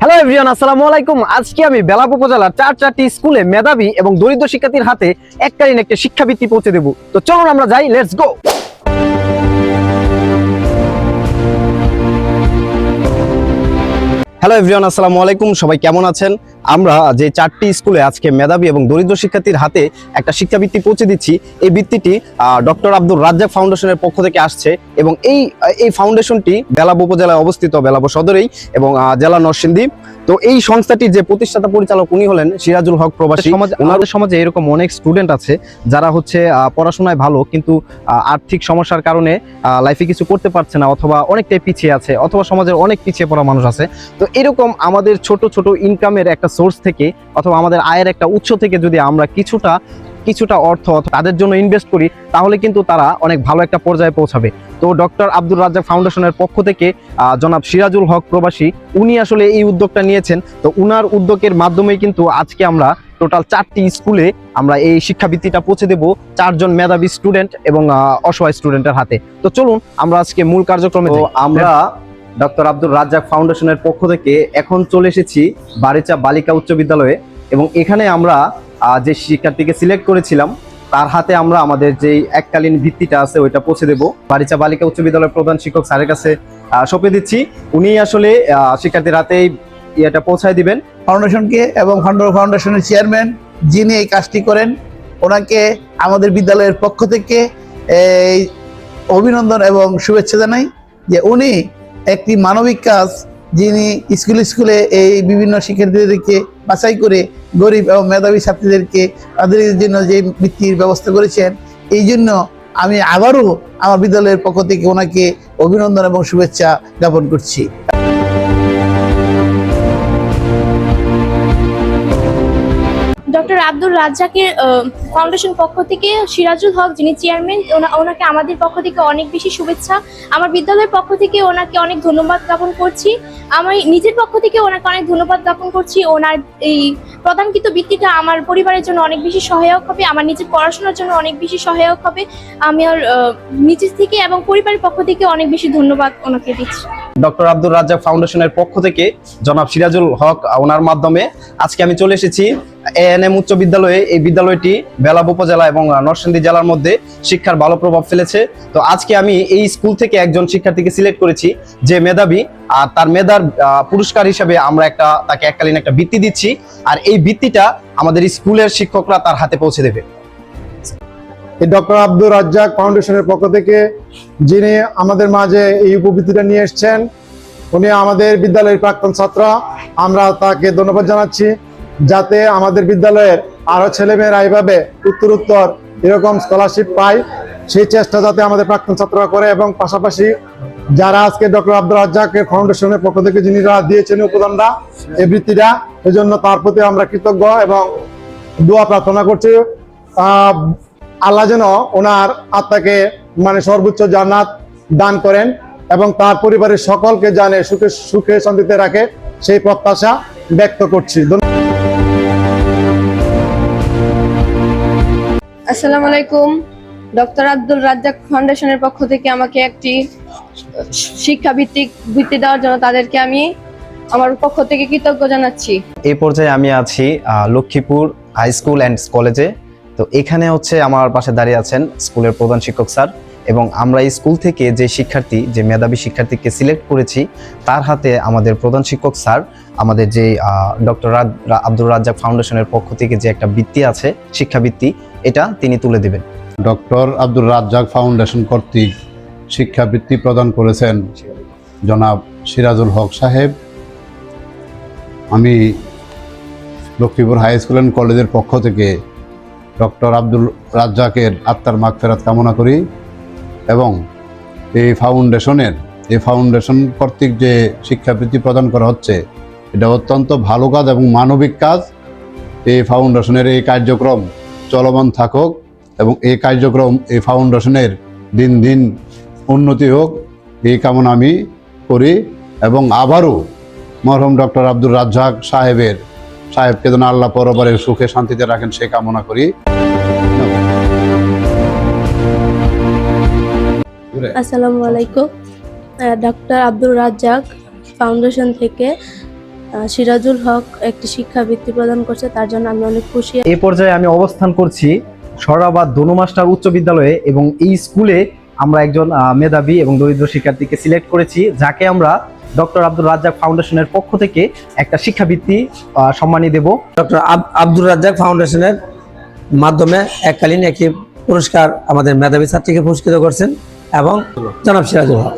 Hello everyone আসসালামু আলাইকুম। আজকে আমি বেলাপ উপজেলার চার চারটি স্কুলে মেধাবী এবং দরিদ্র শিক্ষার্থীর হাতে এককালীন একটা শিক্ষাবৃত্তি পৌঁছে দেব। তো চলুন আমরা যাই লেটস গো হ্যালো এভরিয়ান আসসালামু আলাইকুম। সবাই কেমন আছেন? আমরা যে চারটি স্কুলে আজকে মেধাবী এবং দরিদ্র শিক্ষার্থীর হাতে একটা শিক্ষাবৃত্তি পৌঁছে দিচ্ছি, এই বৃত্তিটি ডক্টর আব্দুল রাজ্জাক ফাউন্ডেশনের পক্ষ থেকে আসছে এবং এই এই ফাউন্ডেশনটি বেলাব উপজেলায় অবস্থিত বেলাব সদরেই এবং জেলা নরসিংদী। তো এই সংস্থাটি যে প্রতিষ্ঠাতা পরিচালক উনি হলেন সিরাজুল হক প্রবাসী ওনাদের সমাজে এরকম অনেক স্টুডেন্ট আছে যারা হচ্ছে পড়াশোনায় ভালো কিন্তু আর্থিক সমস্যার কারণে লাইফে কিছু করতে পারছে না অথবা অনেকটাই পিছিয়ে আছে অথবা সমাজের অনেক পিছিয়ে পড়া মানুষ আছে। তো এরকম আমাদের ছোট ছোট ইনকামের একটা সোর্স থেকে অথবা আমাদের আয়ের একটা উৎস থেকে যদি আমরা কিছুটা কিছুটা অর্থ তাদের জন্য ইনভেস্ট করি তাহলে কিন্তু তারা অনেক ভালো একটা পর্যায়ে পৌঁছাবে। তো ডক্টর আব্দুর রাজ্জাক ফাউন্ডেশনের পক্ষ থেকে জনাব সিরাজুল হক প্রবাসী উনি আসলে এই উদ্যোগটা নিয়েছেন। তো উনার উদ্যোগের মাধ্যমেই কিন্তু আজকে আমরা টোটাল চারটি স্কুলে আমরা এই শিক্ষাবৃত্তিটা পৌঁছে দেব চারজন মেধাবী স্টুডেন্ট এবং অসহায় স্টুডেন্টের হাতে। তো চলুন আমরা আজকে মূল কার্যক্রমে আমরা ডক্টর আব্দুর রাজ্জাক ফাউন্ডেশনের পক্ষ থেকে এখন চলে এসেছি বারিচা বালিকা উচ্চ বিদ্যালয়ে এবং এখানে আমরা যে শিক্ষার্থীকে সিলেক্ট করেছিলাম, তার হাতে আমরা আমাদের যে এককালীন ভিত্তিটা আছে, ওইটা পৌঁছে দেবো। বারিচা বালিকা উচ্চ বিদ্যালয়ের প্রধান শিক্ষক স্যারের কাছে সঁপে দিচ্ছি। উনি আসলে শিক্ষার্থীর হাতে ইয়েটা পৌঁছায় দিবেন। ফাউন্ডেশনকে এবং ফাউন্ডেশনের চেয়ারম্যান যিনি এই কাজটি করেন, ওনাকে আমাদের বিদ্যালয়ের পক্ষ থেকে এই অভিনন্দন এবং শুভেচ্ছা জানাই যে উনি একটি মানবিক কাজ যিনি স্কুল স্কুলে এই বিভিন্ন শিক্ষার্থীদেরকে বাছাই করে গরিব এবং মেধাবী ছাত্রীদেরকে তাদের জন্য যে বৃত্তির ব্যবস্থা করেছেন, এই জন্য আমি আবারও আমার বিদ্যালয়ের পক্ষ থেকে ওনাকে অভিনন্দন এবং শুভেচ্ছা জ্ঞাপন করছি। ডক্টর আব্দুল রাজ্জাকের ফাউন্ডেশন পক্ষ থেকে সিরাজুল হক, যিনি চেয়ারম্যান ওনা- ওনাকে আমাদের পক্ষ থেকে অনেক বেশি শুভেচ্ছা। আমার বিদ্যালয়ের পক্ষ থেকে ওনাকে অনেক ধন্যবাদ জ্ঞাপন করছি। আমি নিজের পক্ষ থেকে ওনাকে অনেক ধন্যবাদ জ্ঞাপন করছি। ওনার এই প্রদানকৃত বৃত্তিটা আমার পরিবারের জন্য অনেক বেশি সহায়ক হবে, আমার নিজের পড়াশোনার জন্য অনেক বেশি সহায়ক হবে। আমি আর নিজের থেকে এবং পরিবারের পক্ষ থেকে অনেক বেশি ধন্যবাদ ওনাকে দিচ্ছি। ডক্টর আব্দুর রাজ্জাক ফাউন্ডেশনের পক্ষ থেকে জনাব সিরাজুল হক ওনার মাধ্যমে আজকে আমি চলে এসেছি এএনএম উচ্চ বিদ্যালয়ে। এই বিদ্যালয়টি বেলাব উপজেলা এবং নরসিংদী জেলার মধ্যে শিক্ষার ভালো প্রভাব ফেলেছে। তো আজকে আমি এই স্কুল থেকে একজন শিক্ষার্থীকে সিলেক্ট করেছি, যে মেধাবী আর তার মেধার পুরস্কার হিসেবে আমরা একটা, তাকে এককালীন একটা বৃত্তি দিচ্ছি। আর এই বৃত্তিটা আমাদের স্কুলের শিক্ষকরা তার হাতে পৌঁছে দেবে। এই ডক্টর আব্দুর রাজ্জাক ফাউন্ডেশনের পক্ষ থেকে যিনি আমাদের মাঝে এই উপবৃত্তিটা নিয়ে এসেছেন, উনি আমাদের বিদ্যালয়ের প্রাক্তন ছাত্র। আমরা তাকে ধন্যবাদ জানাচ্ছি যাতে আমাদের বিদ্যালয়ের আরও ছেলেমেয়েরা এইভাবে উত্তর উত্তর এরকম স্কলারশিপ পায়। সেই চেষ্টা যাতে আমাদের প্রাক্তন ছাত্ররা করে এবং পাশাপাশি যারা আজকে ডক্টর আব্দুল রাজ্জাকের ফাউন্ডেশনের পক্ষ থেকে যিনি দিয়েছেন উপদানটা এই বৃত্তিটা এজন্য তার প্রতি আমরা কৃতজ্ঞ এবং দোয়া প্রার্থনা করছি। আল্লাহ যেন ওনার আত্মাকে মানে সর্বোচ্চ জান্নাত দান করেন এবং তার পরিবারের সকলকে জানে সুখে সুখে শান্তিতে রাখে সেই প্রত্যাশা ব্যক্ত করছি। আসসালামু আলাইকুম। ডক্টর আব্দুল রাজ্জাক ফাউন্ডেশনের পক্ষ থেকে আমাকে একটি শিক্ষাভিত্তিক বৃত্তি দেওয়ার জন্য তাদেরকে আমি আমার পক্ষ থেকে কৃতজ্ঞ জানাচ্ছি। এই পর্যায়ে আমি আছি লক্ষ্মীপুর হাই স্কুল অ্যান্ড কলেজে। তো এখানে হচ্ছে আমার পাশে দাঁড়িয়ে আছেন স্কুলের প্রধান শিক্ষক স্যার এবং আমরা এই স্কুল থেকে যে শিক্ষার্থী যে মেধাবী শিক্ষার্থীকে সিলেক্ট করেছি তার হাতে আমাদের প্রধান শিক্ষক স্যার আমাদের যে ডক্টর আব্দুর রাজ্জাক ফাউন্ডেশনের পক্ষ থেকে যে একটা বৃত্তি আছে শিক্ষাবৃত্তি এটা তিনি তুলে দেবেন। ডক্টর আব্দুর রাজ্জাক ফাউন্ডেশন কর্তৃক শিক্ষাবৃত্তি প্রদান করেছেন জনাব সিরাজুল হক সাহেব। আমি লক্ষ্মীপুর হাই স্কুল অ্যান্ড কলেজের পক্ষ থেকে ডক্টর আব্দুল রাজ্জাকের আত্মার মাগফেরাত কামনা করি এবং এই ফাউন্ডেশনের, এই ফাউন্ডেশন কর্তৃক যে শিক্ষাবৃত্তি প্রদান করা হচ্ছে, এটা অত্যন্ত ভালো কাজ এবং মানবিক কাজ। এই ফাউন্ডেশনের এই কার্যক্রম চলমান থাকুক এবং এই কার্যক্রম, এই ফাউন্ডেশনের দিন দিন উন্নতি হোক এই কামনা আমি করি এবং আবারও মরহুম ডক্টর আব্দুর রাজ্জাক সাহেবের সাহেবকে যেন আল্লাহ পরবারের সুখে শান্তিতে রাখেন সে কামনা করি। আসসালামু আলাইকুম। ডক্টর আব্দুর রাজ্জাক ফাউন্ডেশন থেকে সিরাজুল হক একটি শিক্ষাবৃত্তি প্রদান করছে তার জন্য আমি অনেক খুশি। এই পর্যায়ে আমি অবস্থান করছি সরাবাদ দনু মাস্টার উচ্চ বিদ্যালয়ে এবং এই স্কুলে আমরা একজন মেধাবী এবং দরিদ্র শিক্ষার্থীকে সিলেক্ট করেছি, যাকে আমরা ডক্টর আব্দুল রাজ্জাক ফাউন্ডেশনের পক্ষ থেকে একটা শিক্ষাবৃত্তি সম্মানী দেব। ডক্টর আব- আব্দুর রাজ্জাক ফাউন্ডেশনের মাধ্যমে এককালীন একটি পুরস্কার আমাদের মেধাবী ছাত্রীকে পুরস্কৃত করছেন এবং জনাব সিরাজুল হক।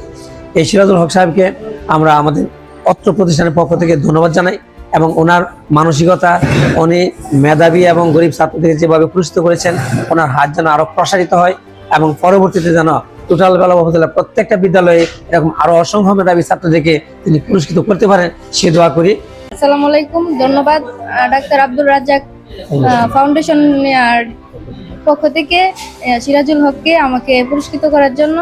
এই সিরাজুল হক সাহেবকে আমরা আমাদের অত্র প্রতিষ্ঠানের পক্ষ থেকে ধন্যবাদ জানাই এবং ওনার মানসিকতা, উনি মেধাবী এবং গরিব ছাত্রদের যেভাবে পুরস্কৃত করেছেন, ওনার হাত যেন আরও প্রসারিত হয় এবং পরবর্তীতে যেন টোটাল বেলা উপজেলার প্রত্যেকটা বিদ্যালয়ে এরকম আরও অসংখ্য মেধাবী ছাত্রদেরকে তিনি পুরস্কৃত করতে পারেন সে দোয়া করি। আসসালামু আলাইকুম ধন্যবাদ ডাক্তার আব্দুল রাজ্জাক ফাউন্ডেশন পক্ষ থেকে সিরাজুল হককে আমাকে পুরস্কৃত করার জন্য।